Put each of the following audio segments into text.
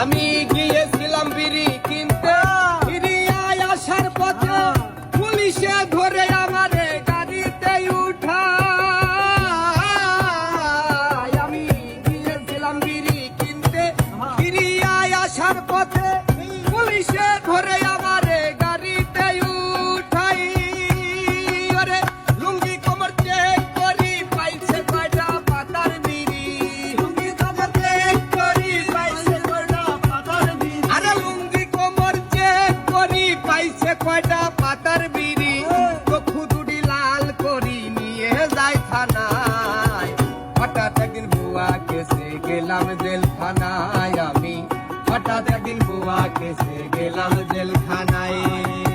আমি গিয়েছিলাম বিড়ি কিনতে। কয়টা পাতার বিড়ি? চক্ষু দুটি লাল করি নিয়ে যাই থানায়। হঠাৎ একদিন বুয়া কেসে গেলাম জেলখানায় আমি। হঠাৎ একদিন বুয়া কেসে গেলাম জেলখানায়।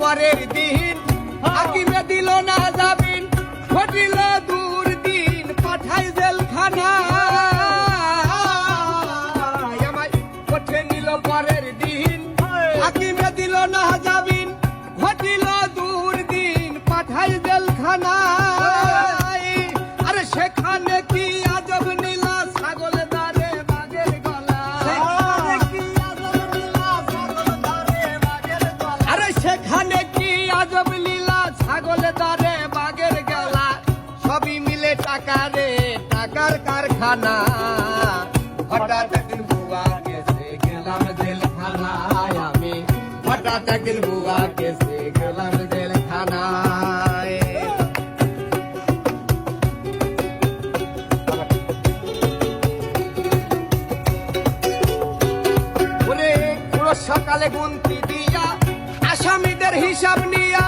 পরের দিন। আকিমে দিল না যাবিন ঘটিল দূর দিন। পাঠাই জেলখানা। আমায় কোঠে নিল পরের দিন। আকিমে দিল না টাকা টাকার কারখানা। হঠাৎ একদিন বুয়া গেছে গেলাম জেলখানায়। আমি হঠাৎ একদিন বুয়া গেছে গেলাম জেলখানায়। সকালে গুনতি দিয়া, আসামিদের হিসাব নিয়া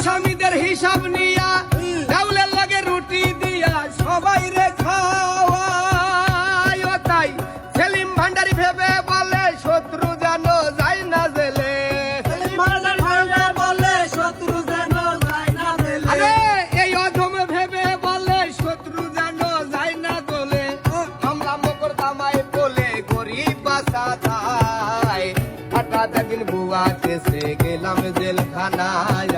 আসামিদের হিসাব নিয়া ডাউলের লগে রুটি দিয়া সবাই রে খাওয়া তাই সেলিম ভান্ডারি ভেবে বলে শত্রু যেন যায় না জেলে। এই অধম ভেবে বলে শত্রু যেন যায় না তোলে হামলা মকর দামায় বলে গরিব বাসা হঠাৎ একদিন গেলাম জেলখানায়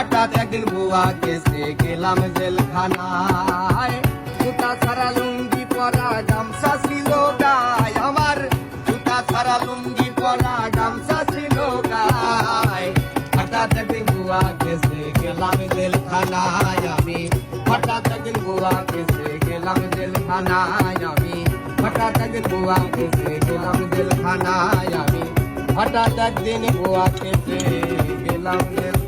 হঠাৎ একদিন বুয়া কেসে গেলাম জেলখানায়। জুতা ছাড়া লুঙ্গি পরা গামছা ছিল গায়। আমার জুতা ছাড়া লুঙ্গি পরা গামছা ছিল গায়। হঠাৎ একদিন বুয়া কেসে গেলাম জেলখানায় আমি। হঠাৎ একদিন বুয়া কেসে গেলাম জেলখানায় আমি। হঠাৎ একদিন বুয়া কেসে গেলাম জেলখানায় আমি। হঠাৎ একদিন বুয়া কেসে গেলাম জেল